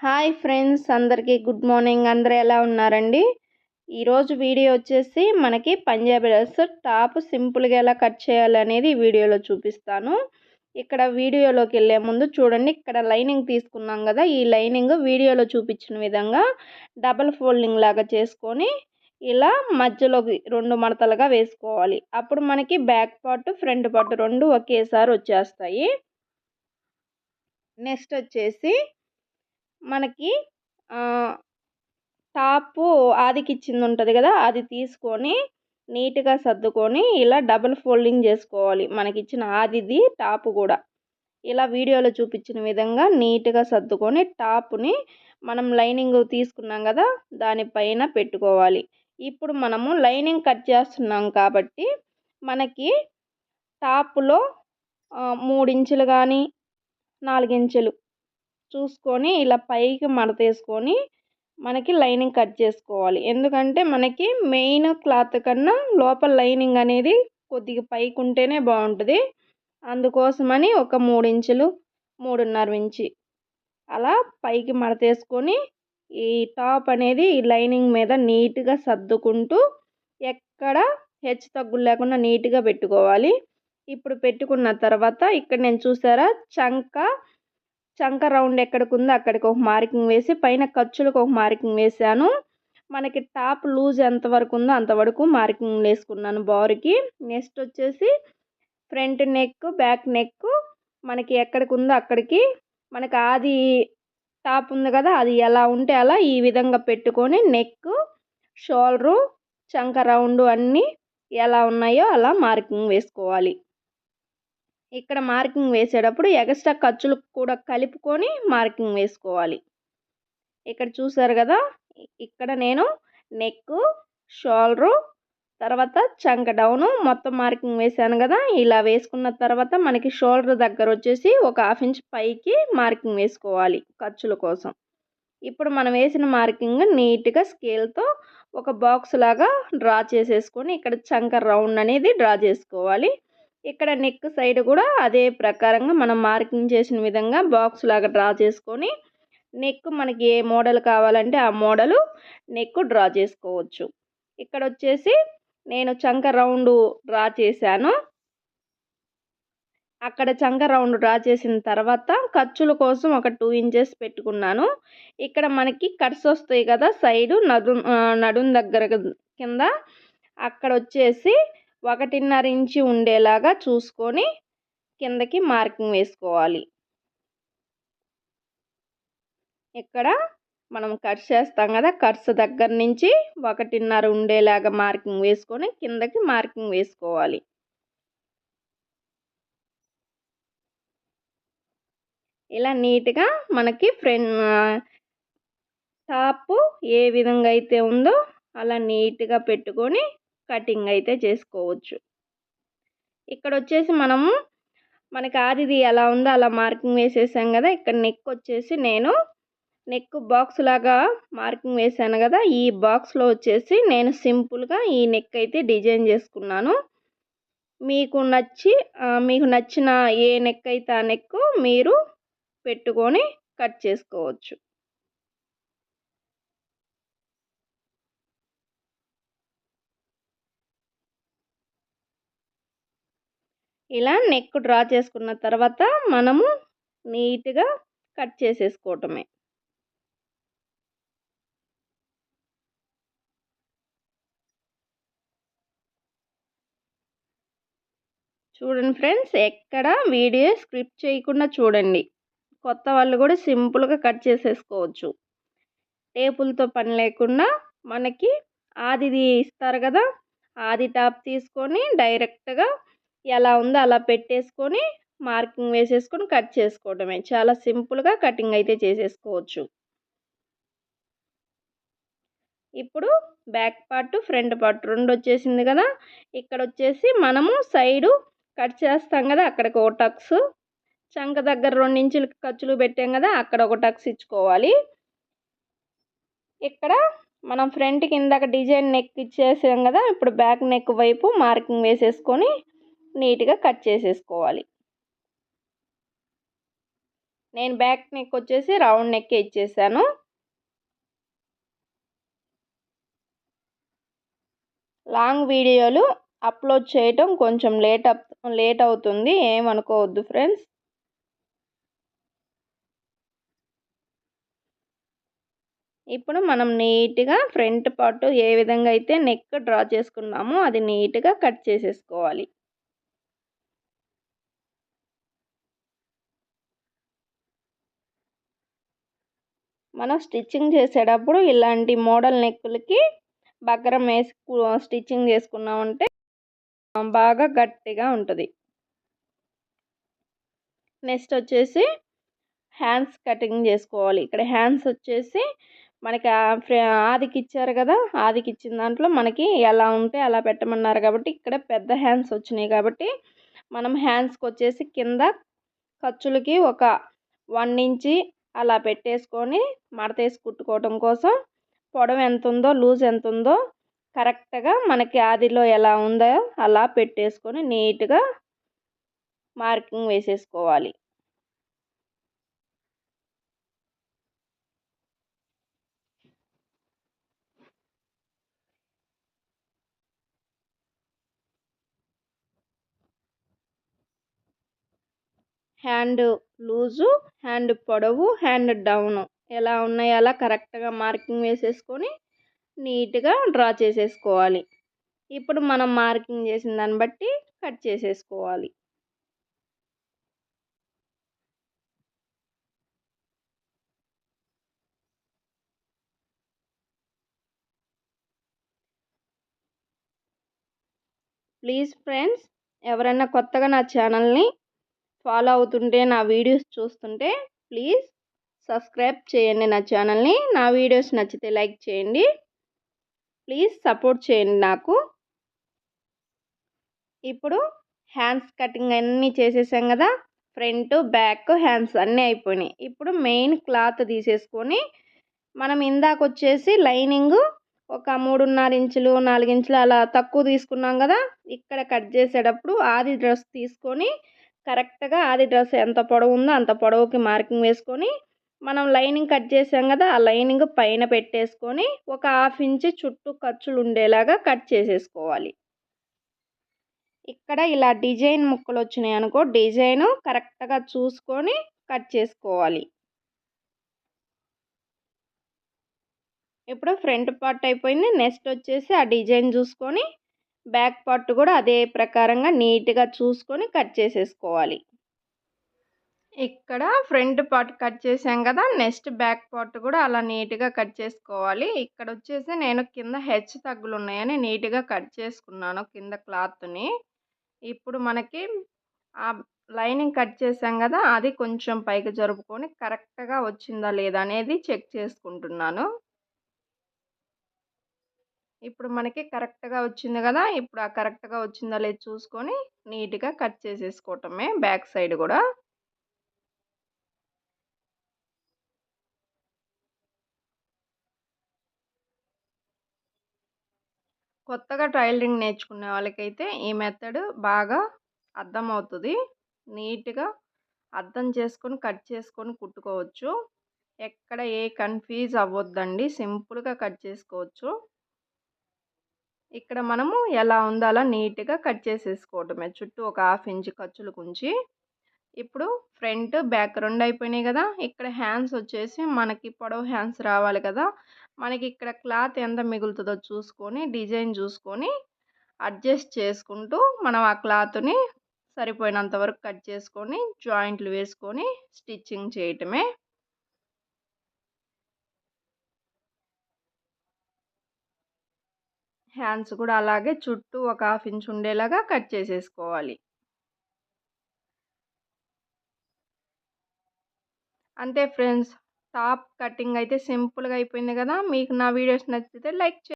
Hi friends అందరికీ good morning. అందరూ ఎలా ఉన్నారండి? ఈరోజు వీడియో వచ్చేసి మనకి పంజాబీ డ్రెస్ టాప్ సింపుల్గా ఎలా కట్ చేయాలనేది ఈ వీడియోలో చూపిస్తాను. ఇక్కడ వీడియోలోకి వెళ్ళే ముందు చూడండి ఇక్కడ లైనింగ్ తీసుకున్నాం కదా ఈ లైనింగ్ వీడియోలో చూపించిన విధంగా డబల్ ఫోల్డింగ్ లాగా చేసుకొని ఇలా మధ్యలోకి రెండు మడతలుగా వేసుకోవాలి. అప్పుడు మనకి బ్యాక్ పార్ట్ ఫ్రంట్ పార్ట్ రెండు ఒకేసారి వచ్చేస్తాయి. నెక్స్ట్ వచ్చేసి మనకి టాపు ఆదికి ఇచ్చింది ఉంటుంది కదా అది తీసుకొని నీట్గా సర్దుకొని ఇలా డబుల్ ఫోల్డింగ్ చేసుకోవాలి. మనకి ఇచ్చిన ఆదిది టాపు కూడా. ఇలా వీడియోలో చూపించిన విధంగా నీట్గా సర్దుకొని టాప్ని మనం లైనింగ్ తీసుకున్నాం కదా దానిపైన పెట్టుకోవాలి. ఇప్పుడు మనము లైనింగ్ కట్ చేస్తున్నాం కాబట్టి మనకి టాప్లో మూడించులు కానీ నాలుగించులు చూసుకొని ఇలా పైకి మడతేసుకొని మనకి లైనింగ్ కట్ చేసుకోవాలి. ఎందుకంటే మనకి మెయిన్ క్లాత్ కన్నా లోపల లైనింగ్ అనేది కొద్దిగా పైకి ఉంటేనే బాగుంటుంది. అందుకోసమని ఒక మూడు ఇంచులు మూడున్నర ఇంచి అలా పైకి మడతేసుకొని ఈ టాప్ అనేది ఈ లైనింగ్ మీద నీట్గా సర్దుకుంటూ ఎక్కడ హెచ్చు తగ్గులు లేకుండా నీట్గా పెట్టుకోవాలి. ఇప్పుడు పెట్టుకున్న తర్వాత ఇక్కడ నేను చూసారా? చంక చంక రౌండ్ ఎక్కడికి ఉందో అక్కడికి ఒక మార్కింగ్ వేసి పైన ఖర్చులకు ఒక మార్కింగ్ వేసాను మనకి టాప్ లూజ్ ఎంతవరకు ఉందో అంతవరకు మార్కింగ్ వేసుకున్నాను బారుకి. నెక్స్ట్ వచ్చేసి ఫ్రంట్ నెక్ బ్యాక్ నెక్ మనకి ఎక్కడికి ఉందో అక్కడికి. మనకి ఆది టాప్ ఉంది కదా అది ఎలా ఉంటే అలా ఈ విధంగా పెట్టుకొని నెక్ షోల్డరు చంక రౌండ్ అన్నీ ఎలా ఉన్నాయో అలా మార్కింగ్ వేసుకోవాలి. ఇక్కడ మార్కింగ్ వేసేటప్పుడు ఎక్స్ట్రా ఖర్చులు కూడా కలుపుకొని మార్కింగ్ వేసుకోవాలి. ఇక్కడ చూసారు కదా ఇక్కడ నేను నెక్ షోల్డరు తర్వాత చంక డౌను మొత్తం మార్కింగ్ వేసాను కదా ఇలా వేసుకున్న తర్వాత మనకి షోల్డర్ దగ్గర వచ్చేసి ఒక హాఫ్ ఇంచ్ పైకి మార్కింగ్ వేసుకోవాలి ఖర్చుల కోసం. ఇప్పుడు మనం వేసిన మార్కింగ్ నీట్గా స్కేల్తో ఒక బాక్స్ లాగా డ్రా చేసేసుకొని ఇక్కడ చంక రౌండ్ అనేది డ్రా చేసుకోవాలి. ఇక్కడ నెక్ సైడ్ కూడా అదే ప్రకారంగా మనం మార్కింగ్ చేసిన విధంగా బాక్స్ లాగా డ్రా చేసుకొని నెక్ మనకి ఏ మోడల్ కావాలంటే ఆ మోడలు నెక్ డ్రా చేసుకోవచ్చు. ఇక్కడ వచ్చేసి నేను చంక రౌండ్ డ్రా చేశాను. అక్కడ చంక రౌండ్ డ్రా చేసిన తర్వాత ఖర్చుల కోసం ఒక టూ ఇంచెస్ పెట్టుకున్నాను. ఇక్కడ మనకి కట్స్ వస్తాయి కదా సైడు నడు నడుం దగ్గర కింద. అక్కడ వచ్చేసి ఒకటిన్నర ఇంచి ఉండేలాగా చూసుకొని కిందకి మార్కింగ్ వేసుకోవాలి. ఇక్కడ మనం కట్ చేస్తాం కదా కట్స్ దగ్గర నుంచి ఒకటిన్నర ఉండేలాగా మార్కింగ్ వేసుకొని కిందకి మార్కింగ్ వేసుకోవాలి. ఇలా నీట్గా మనకి ఫ్రెండ్ టాప్ ఏ విధంగా అయితే ఉందో అలా నీట్గా పెట్టుకొని కటింగ్ అయితే చేసుకోవచ్చు. ఇక్కడ వచ్చేసి మనము మనకి ఆదిది ఎలా ఉందో అలా మార్కింగ్ వేసేసాం కదా ఇక్కడ నెక్ వచ్చేసి నేను నెక్ బాక్స్ లాగా మార్కింగ్ వేసాను కదా ఈ బాక్స్లో వచ్చేసి నేను సింపుల్గా ఈ నెక్ అయితే డిజైన్ చేసుకున్నాను. మీకు నచ్చి మీకు నచ్చిన ఏ నెక్ అయితే ఆ నెక్ మీరు పెట్టుకొని కట్ చేసుకోవచ్చు. ఇలా నెక్ డ్రా చేసుకున్న తర్వాత మనము నీట్గా కట్ చేసేసుకోవటమే. చూడండి ఫ్రెండ్స్ ఎక్కడ వీడియో స్క్రిప్ట్ చేయకుండా చూడండి. కొత్త వాళ్ళు కూడా సింపుల్గా కట్ చేసేసుకోవచ్చు. టేపులతో పని లేకుండా మనకి ఆదిది ఇస్తారు కదా ఆది టాప్ తీసుకొని డైరెక్ట్గా ఎలా ఉందో అలా పెట్టేసుకొని మార్కింగ్ వేసేసుకొని కట్ చేసుకోవడమే. చాలా సింపుల్గా కటింగ్ అయితే చేసేసుకోవచ్చు. ఇప్పుడు బ్యాక్ పార్ట్ ఫ్రంట్ పార్ట్ రెండు వచ్చేసింది కదా! ఇక్కడ వచ్చేసి మనము సైడు కట్ చేస్తాం కదా! అక్కడికి ఒక టక్స్. చంక దగ్గర రెండు ఇంచులు ఖర్చులు పెట్టాం కదా! అక్కడ ఒక టక్స్ ఇచ్చుకోవాలి. ఇక్కడ మనం ఫ్రంట్ కిందక డిజైన్ నెక్ ఇచ్చేసాం కదా! ఇప్పుడు బ్యాక్ నెక్ వైపు మార్కింగ్ వేసేసుకొని నీట్గా కట్ చేసేసుకోవాలి. నేను బ్యాక్ నెక్ వచ్చేసి రౌండ్ నెక్ ఇచ్చేసాను. లాంగ్ వీడియోలు అప్లోడ్ చేయటం కొంచెం లేట్ అప్ లేట్ అవుతుంది. ఏమనుకోవద్దు ఫ్రెండ్స్. ఇప్పుడు మనం నీట్గా ఫ్రంట్ పార్ట్ ఏ విధంగా అయితే నెక్ డ్రా చేసుకున్నామో అది నీట్గా కట్ చేసేసుకోవాలి. మనం స్టిచ్చింగ్ చేసేటప్పుడు ఇలాంటి మోడల్ నెక్కులకి బగ్గరం వేసి స్టిచ్చింగ్ చేసుకున్నామంటే బాగా గట్టిగా ఉంటుంది. నెక్స్ట్ వచ్చేసి హ్యాండ్స్ కటింగ్ చేసుకోవాలి. ఇక్కడ హ్యాండ్స్ వచ్చేసి మనకి ఆదికి ఇచ్చారు కదా ఆదికి ఇచ్చిన దాంట్లో మనకి ఎలా ఉంటే అలా పెట్టమన్నారు కాబట్టి ఇక్కడ పెద్ద హ్యాండ్స్ వచ్చినాయి కాబట్టి మనం హ్యాండ్స్కి వచ్చేసి కింద ఖర్చులకి ఒక వన్ ఇంచి అలా పెట్టేసుకొని మడతేసి కుట్టుకోవటం కోసం పొడవు ఎంత ఉందో లూజ్ ఎంత ఉందో కరెక్ట్గా మనకి ఆదిలో ఎలా ఉందో అలా పెట్టేసుకొని నీట్గా మార్కింగ్ వేసేసుకోవాలి. హ్యాండ్ లూజు హ్యాండ్ పొడవు హ్యాండ్ డౌను. ఎలా ఉన్నాయో అలా కరెక్ట్గా మార్కింగ్ వేసేసుకొని నీట్గా డ్రా చేసేసుకోవాలి. ఇప్పుడు మనం మార్కింగ్ చేసిన దాన్ని బట్టి కట్ చేసేసుకోవాలి. ప్లీజ్ ఫ్రెండ్స్ ఎవరైనా కొత్తగా నా ఛానల్ని ఫాలో అవుతుంటే నా వీడియోస్ చూస్తుంటే ప్లీజ్ సబ్స్క్రైబ్ చేయండి నా ఛానల్ని. నా వీడియోస్ నచ్చితే లైక్ చేయండి. ప్లీజ్ సపోర్ట్ చేయండి నాకు. ఇప్పుడు హ్యాండ్స్ కటింగ్ అన్నీ చేసేసాం కదా ఫ్రంట్ బ్యాక్ హ్యాండ్స్ అన్నీ అయిపోయినాయి. ఇప్పుడు మెయిన్ క్లాత్ తీసేసుకొని మనం ఇందాక వచ్చేసి లైనింగ్ ఒక మూడున్నర ఇంచులు నాలుగు ఇంచులు అలా తక్కువ తీసుకున్నాం కదా ఇక్కడ కట్ చేసేటప్పుడు ఆది డ్రెస్ తీసుకొని కరెక్ట్గా ఆది డ్రెస్ ఎంత పొడవు ఉందో అంత పొడవుకి మార్కింగ్ వేసుకొని మనం లైనింగ్ కట్ చేసాం కదా ఆ లైనింగ్ పైన పెట్టేసుకొని ఒక హాఫ్ ఇంచ్ చుట్టూ ఖర్చులు ఉండేలాగా కట్ చేసేసుకోవాలి. ఇక్కడ ఇలా డిజైన్ ముక్కలు వచ్చినాయి అనుకో డిజైన్ కరెక్ట్గా చూసుకొని కట్ చేసుకోవాలి. ఇప్పుడు ఫ్రంట్ పార్ట్ అయిపోయింది నెక్స్ట్ వచ్చేసి ఆ డిజైన్ చూసుకొని బ్యాక్ పార్ట్ కూడా అదే ప్రకారంగా నీట్గా చూసుకొని కట్ చేసేసుకోవాలి. ఇక్కడ ఫ్రంట్ పార్ట్ కట్ చేసాం కదా నెక్స్ట్ బ్యాక్ పార్ట్ కూడా అలా నీట్గా కట్ చేసుకోవాలి. ఇక్కడ వచ్చేసి నేను కింద హెచ్ తగ్గులు ఉన్నాయని నీట్గా కట్ చేసుకున్నాను కింద క్లాత్ని. ఇప్పుడు మనకి ఆ లైనింగ్ కట్ చేసాం కదా అది కొంచెం పైకి జరుపుకొని కరెక్ట్గా వచ్చిందా లేదా అనేది చెక్ చేసుకుంటున్నాను. ఇప్పుడు మనకి కరెక్ట్గా వచ్చింది కదా! ఇప్పుడు ఆ కరెక్ట్గా వచ్చిందా లేదు చూసుకొని నీట్గా కట్ చేసేసుకోవటమే బ్యాక్ సైడ్ కూడా. కొత్తగా టైలరింగ్ నేర్చుకునే వాళ్ళకైతే ఈ మెథడ్ బాగా అర్థమవుతుంది. నీట్గా అర్థం చేసుకొని కట్ చేసుకొని కుట్టుకోవచ్చు. ఎక్కడ ఏ కన్ఫ్యూజ్ అవ్వద్దండి. సింపుల్గా కట్ చేసుకోవచ్చు. ఇక్కడ మనము ఎలా ఉందో అలా నీట్గా కట్ చేసేసుకోవటమే. చుట్టూ ఒక హాఫ్ ఇంచ్ ఖర్చులు కుంచి ఇప్పుడు ఫ్రంట్ బ్యాక్ రెండు అయిపోయినాయి కదా. ఇక్కడ హ్యాండ్స్ వచ్చేసి మనకి పొడవు హ్యాండ్స్ రావాలి కదా. మనకి ఇక్కడ క్లాత్ ఎంత మిగులుతుందో చూసుకొని డిజైన్ చూసుకొని అడ్జస్ట్ చేసుకుంటూ మనం ఆ క్లాత్ని సరిపోయినంత వరకు కట్ చేసుకొని జాయింట్లు వేసుకొని స్టిచ్చింగ్ చేయటమే హ్యాండ్స్ కూడా అలాగే చుట్టూ ఒక హాఫ్ ఇంచ్ ఉండేలాగా కట్ చేసేసుకోవాలి. అంతే ఫ్రెండ్స్ టాప్ కటింగ్ అయితే సింపుల్గా అయిపోయింది కదా! మీకు నా వీడియోస్ నచ్చితే లైక్